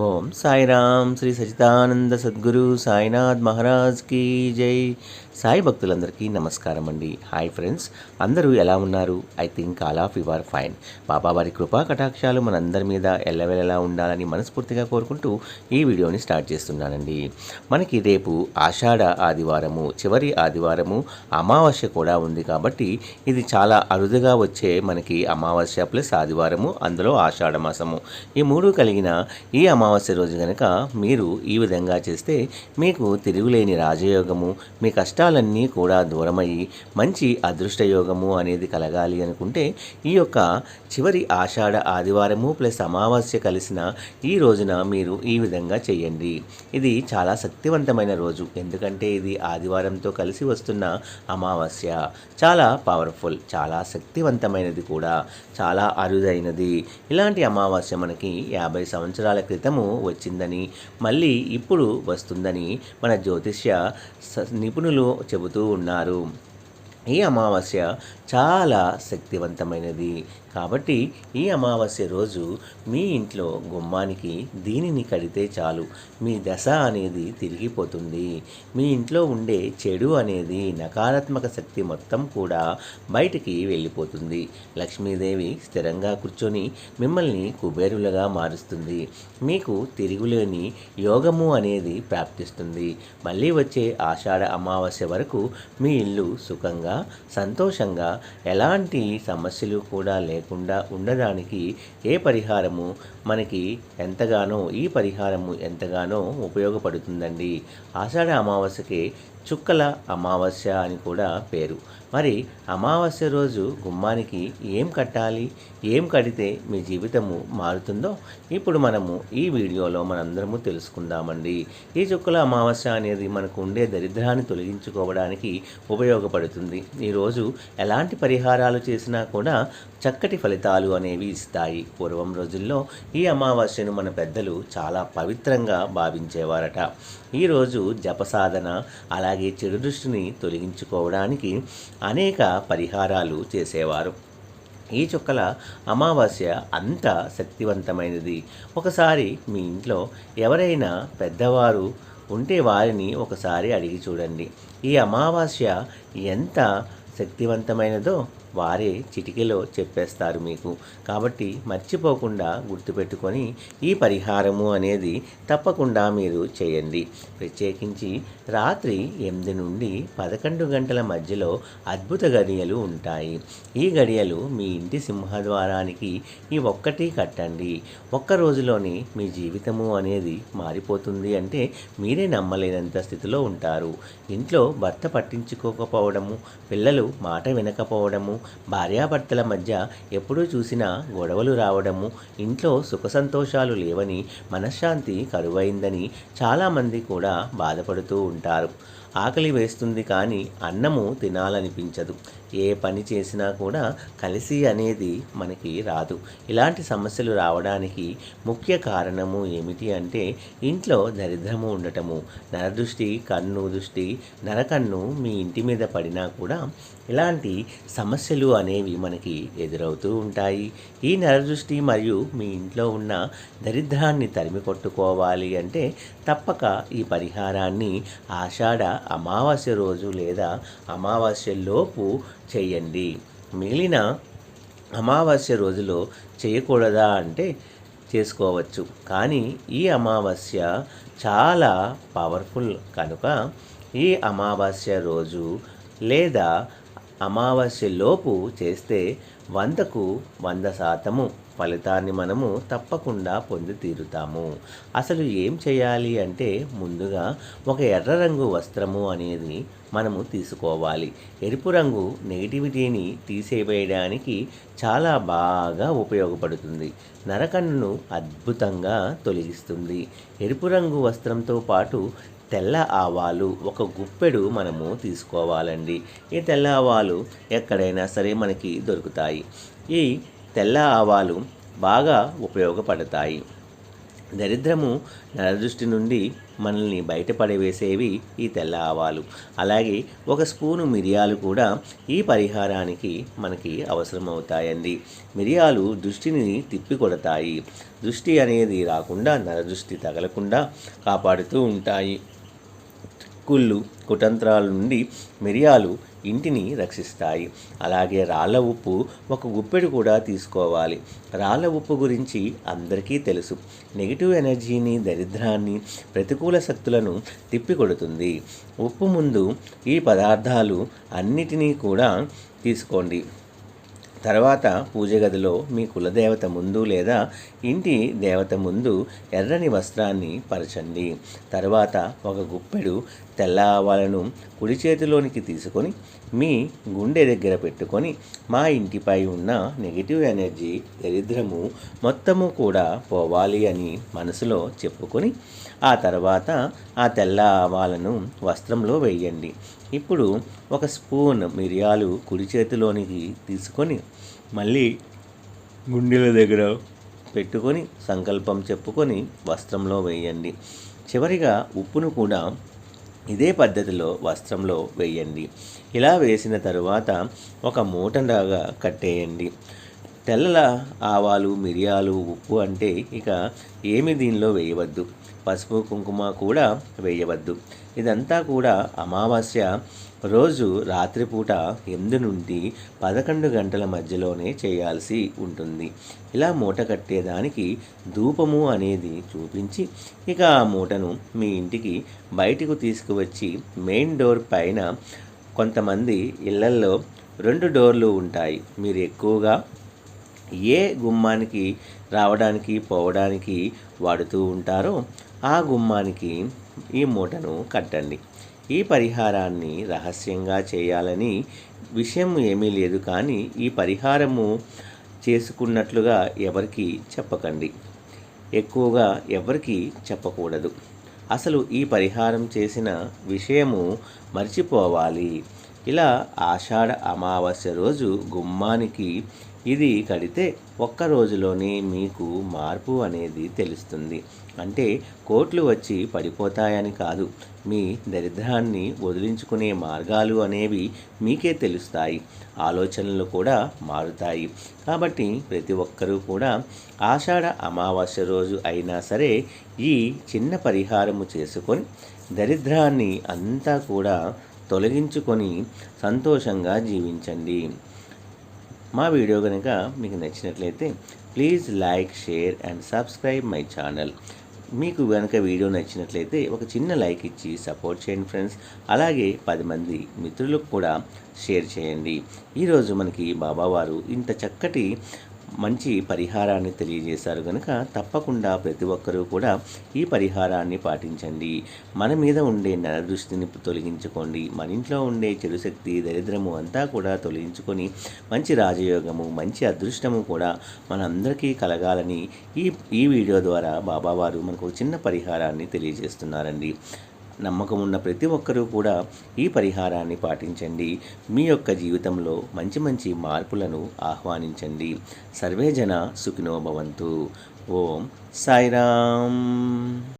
ఓం సాయిరామ్ శ్రీ సచితానంద సద్గురు సాయినాథ్ మహారాజ్ కీ జై. సాయి భక్తులందరికీ నమస్కారం అండి. హాయ్ ఫ్రెండ్స్ అందరూ ఎలా ఉన్నారు? I think all of you are fine. Baba వారి కృపా కటాక్షాలు మనందరి మీద ఎల్లవెల్లలా ఉండాలని మనస్ఫూర్తిగా కోరుకుంటూ ఈ వీడియోని స్టార్ట్ చేస్తున్నానండి. మనకి రేపు ఆషాఢ ఆదివారము చివరి ఆదివారము అమావాస్య కూడా ఉంది కాబట్టి ఇది చాలా అరుదుగా వచ్చే మనకి అమావాస్య ప్లస్ ఆదివారము అందులో ఆషాఢ మాసము. ఈ మూడు కలిగిన ఈ అమావాస్య రోజు కనుక మీరు ఈ విధంగా చేస్తే మీకు తిరుగులేని రాజయోగము మీ కష్టాలన్నీ కూడా దూరమయ్యి మంచి అదృష్టయోగము అనేది కలగాలి అనుకుంటే ఈ యొక్క చివరి ఆషాఢ ఆదివారము ప్లస్ అమావాస్య కలిసిన ఈ రోజున మీరు ఈ విధంగా చేయండి. ఇది చాలా శక్తివంతమైన రోజు. ఎందుకంటే ఇది ఆదివారంతో కలిసి వస్తున్న అమావాస్య. చాలా పవర్ఫుల్ చాలా శక్తివంతమైనది కూడా. చాలా అరుదైనది. ఇలాంటి అమావాస్య మనకి యాభై సంవత్సరాల క్రితం క్రితము వచ్చిందని మళ్ళీ ఇప్పుడు వస్తుందని మన జ్యోతిష్య స- నిపుణులు చెబుతూ ఉన్నారు. ఈ అమావాస్య చాలా శక్తివంతమైనది. కాబట్టి ఈ అమావాస్య రోజు మీ ఇంట్లో గుమ్మానికి దీనిని కడితే చాలు. మీ దశ అనేది తిరిగిపోతుంది. మీ ఇంట్లో ఉండే చెడు అనేది నకారాత్మక శక్తి మొత్తం కూడా బయటికి వెళ్ళిపోతుంది. లక్ష్మీదేవి స్థిరంగా కూర్చొని మిమ్మల్ని కుబేరులుగా మారుస్తుంది. మీకు తిరుగులేని యోగము అనేది ప్రాప్తిస్తుంది. మళ్ళీ వచ్చే ఆషాఢ అమావాస్య వరకు మీ ఇల్లు సుఖంగా సంతోషంగా ఎలాంటి సమస్యలు కూడా లేకుండా ఉండడానికి ఏ పరిహారము మనకి ఎంతగానో ఈ పరిహారము ఎంతగానో ఉపయోగపడుతుందండి. ఆషాఢ అమావాస్యకి చుక్కల అమావాస్య అని కూడా పేరు. మరి అమావాస్య రోజు గుమ్మానికి ఏం కట్టాలి? ఏం కడితే మీ జీవితము మారుతుందో ఇప్పుడు మనము ఈ వీడియోలో మనందరము తెలుసుకుందామండి. ఈ చుక్కల అమావాస్య అనేది మనకు ఉండే దరిద్రాన్ని తొలగించుకోవడానికి ఉపయోగపడుతుంది. ఈరోజు ఎలాంటి పరిహారాలు చేసినా కూడా చక్కటి ఫలితాలు అనేవి ఇస్తాయి. పూర్వం రోజుల్లో ఈ అమావాస్యను మన పెద్దలు చాలా పవిత్రంగా భావించేవారట. ఈరోజు జపసాధన అలాగే చెడు దృష్టిని తొలగించుకోవడానికి అనేక పరిహారాలు చేసేవారు. ఈ చుక్కల అమావాస్య అంత శక్తివంతమైనది. ఒకసారి మీ ఇంట్లో ఎవరైనా పెద్దవారు ఉంటే వారిని ఒకసారి అడిగి చూడండి. ఈ అమావాస్య ఎంత శక్తివంతమైనదో వారే చిటికెలో చెప్పేస్తారు మీకు. కాబట్టి మర్చిపోకుండా గుర్తుపెట్టుకొని ఈ పరిహారము అనేది తప్పకుండా మీరు చేయండి. ప్రత్యేకించి రాత్రి ఎనిమిది నుండి పదకొండు గంటల మధ్యలో అద్భుత గడియలు ఉంటాయి. ఈ గడియలు మీ ఇంటి సింహద్వారానికి ఈ ఒక్కటి కట్టండి. ఒక్క రోజులోనే మీ జీవితము అనేది మారిపోతుంది అంటే మీరే నమ్మలేనంత స్థితిలో ఉంటారు. ఇంట్లో భర్త పట్టించుకోకపోవడము పిల్లలు మాట వినకపోవడము భార్యాభర్తల మధ్య ఎప్పుడూ చూసినా గొడవలు రావడము ఇంట్లో సుఖ సంతోషాలు లేవని మనశ్శాంతి కరువైందని చాలామంది కూడా బాధపడుతూ ఉంటారు. ఆకలి వేస్తుంది కానీ అన్నము తినాలనిపించదు. ఏ పని చేసినా కూడా కలిసి అనేది మనకి రాదు. ఇలాంటి సమస్యలు రావడానికి ముఖ్య కారణము ఏమిటి అంటే ఇంట్లో దరిద్రము ఉండటము. నరదృష్టి కన్ను దృష్టి నరకన్ను మీ ఇంటి మీద పడినా కూడా ఇలాంటి సమస్యలు అనేవి మనకి ఎదురవుతూ ఉంటాయి. ఈ నరదృష్టి మరియు మీ ఇంట్లో ఉన్న దరిద్రాన్ని తరిమి కొట్టుకోవాలి అంటే తప్పక ఈ పరిహారాన్ని ఆషాఢ అమావాస్య రోజు లేదా అమావాస్యలోపు చేయండి. మిగిలిన అమావాస్య రోజులో చేయకూడదా అంటే చేసుకోవచ్చు. కానీ ఈ అమావాస్య చాలా పవర్ఫుల్ కనుక ఈ అమావాస్య రోజు లేదా అమావాస్యలోపు చేస్తే వందకు వంద శాతము. ఫలితాన్ని మనము తప్పకుండా పొంది తీరుతాము. అసలు ఏం చేయాలి అంటే ముందుగా ఒక ఎర్ర రంగు వస్త్రము అనేది మనము తీసుకోవాలి. ఎరుపు రంగు నెగిటివిటీని తీసేవేయడానికి చాలా బాగా ఉపయోగపడుతుంది. నరకన్నును అద్భుతంగా తొలగిస్తుంది. ఎరుపు రంగు వస్త్రంతో పాటు తెల్ల ఆవాలు ఒక గుప్పెడు మనము తీసుకోవాలండి. ఈ తెల్ల ఆవాలు ఎక్కడైనా సరే మనకి దొరుకుతాయి. ఈ తెల్ల ఆవాలు బాగా ఉపయోగపడతాయి. దరిద్రము నరదృష్టి నుండి మనల్ని బయటపడవేసేవి ఈ తెల్ల ఆవాలు. అలాగే ఒక స్పూను మిరియాలు కూడా ఈ పరిహారానికి మనకి అవసరమవుతాయండి. మిరియాలు దృష్టిని తిప్పికొడతాయి. దృష్టి అనేది రాకుండా నరదృష్టి తగలకుండా కాపాడుతూ ఉంటాయి. కుళ్ళు కుతంత్రాల నుండి మిరియాలు ఇంటిని రక్షిస్తాయి. అలాగే రాళ్ళ ఉప్పు ఒక గుప్పెడు కూడా తీసుకోవాలి. రాళ్ళ ఉప్పు గురించి అందరికీ తెలుసు. నెగిటివ్ ఎనర్జీని దరిద్రాన్ని ప్రతికూల శక్తులను తిప్పికొడుతుంది. ఉప్పు ముందు ఈ పదార్థాలు అన్నిటినీ కూడా తీసుకోండి. తర్వాత పూజ గదిలో మీ కులదేవత ముందు లేదా ఇంటి దేవత ముందు ఎర్రని వస్త్రాన్ని పరచండి. తర్వాత ఒక గుప్పెడు తెల్ల ఆవాలను కుడి చేతిలోనికి తీసుకొని మీ గుండె దగ్గర పెట్టుకొని మా ఇంటిపై ఉన్న నెగిటివ్ ఎనర్జీ దరిద్రము మొత్తము కూడా పోవాలి అని మనసులో చెప్పుకొని ఆ తర్వాత ఆ తెల్ల ఆవాలను వస్త్రంలో వేయండి. ఇప్పుడు ఒక స్పూన్ మిరియాలు కుడి చేతిలోనికి తీసుకొని మళ్ళీ గుండెల దగ్గర పెట్టుకొని సంకల్పం చెప్పుకొని వస్త్రంలో వేయండి. చివరిగా ఉప్పును కూడా ఇదే పద్ధతిలో వస్త్రంలో వేయండి. ఇలా వేసిన తరువాత ఒక మూటలాగా కట్టేయండి. తెల్లల ఆవాలు మిరియాలు ఉప్పు అంటే ఇక ఏమి దీనిలో వేయవద్దు. పసుపు కుంకుమ కూడా వేయవద్దు. ఇదంతా కూడా అమావాస్య రోజు రాత్రిపూట ఎనిమిది నుండి పదకొండు గంటల మధ్యలోనే చేయాల్సి ఉంటుంది. ఇలా మూట కట్టేదానికి ధూపము అనేది చూపించి ఇక ఆ మూటను మీ ఇంటికి బయటకు తీసుకువచ్చి మెయిన్ డోర్ పైన కొంతమంది ఇళ్ళల్లో రెండు డోర్లు ఉంటాయి. మీరు ఎక్కువగా ఏ గుమ్మానికి రావడానికి పోవడానికి వాడుతూ ఉంటారో ఆ గుమ్మానికి ఈ మూటను కట్టండి. ఈ పరిహారాన్ని రహస్యంగా చేయాలని విషయం ఏమీ లేదు కానీ ఈ పరిహారము చేసుకున్నట్లుగా ఎవరికి చెప్పకండి. ఎక్కువగా ఎవరికి చెప్పకూడదు. అసలు ఈ పరిహారం చేసిన విషయము మర్చిపోవాలి. ఇలా ఆషాఢ అమావాస్య రోజు గుమ్మానికి ఇది కడితే ఒక్క రోజులోనే మీకు మార్పు అనేది తెలుస్తుంది. అంటే కోట్లు వచ్చి పడిపోతాయని కాదు. మీ దరిద్రాన్ని వదిలించుకునే మార్గాలు అనేవి మీకే తెలుస్తాయి. ఆలోచనలు కూడా మారుతాయి. కాబట్టి ప్రతి ఒక్కరూ కూడా ఆషాఢ అమావాస్య రోజు అయినా సరే ఈ చిన్న పరిహారము చేసుకొని దరిద్రాన్ని అంతా కూడా తొలగించుకొని సంతోషంగా జీవించండి. మా వీడియో కనుక మీకు నచ్చినట్లయితే please like share and subscribe my channel. మీకు కనుక వీడియో నచ్చినట్లయితే ఒక చిన్న లైక్ ఇచ్చి సపోర్ట్ చేయండి ఫ్రెండ్స్. అలాగే పది మంది మిత్రులకు కూడా షేర్ చేయండి. ఈరోజు మనకి బాబావారు ఇంత చక్కటి మంచి పరిహారాన్ని తెలియజేశారు కనుక తప్పకుండా ప్రతి ఒక్కరూ కూడా ఈ పరిహారాన్ని పాటించండి. మన మీద ఉండే నరదృష్టిని తొలగించుకోండి. మన ఇంట్లో ఉండే చెడు శక్తి దరిద్రము అంతా కూడా తొలగించుకొని మంచి రాజయోగము మంచి అదృష్టము కూడా మనందరికీ కలగాలని ఈ ఈ వీడియో ద్వారా బాబావారు మనకు చిన్న పరిహారాన్ని తెలియజేస్తున్నారండి. నమ్మకం ఉన్న ప్రతి ఒక్కరూ కూడా ఈ పరిహారాన్ని పాటించండి. మీ యొక్క జీవితంలో మంచి మంచి మార్పులను ఆహ్వానించండి. సర్వే జన సుఖినో భవంతు. ఓం సాయిరామ్.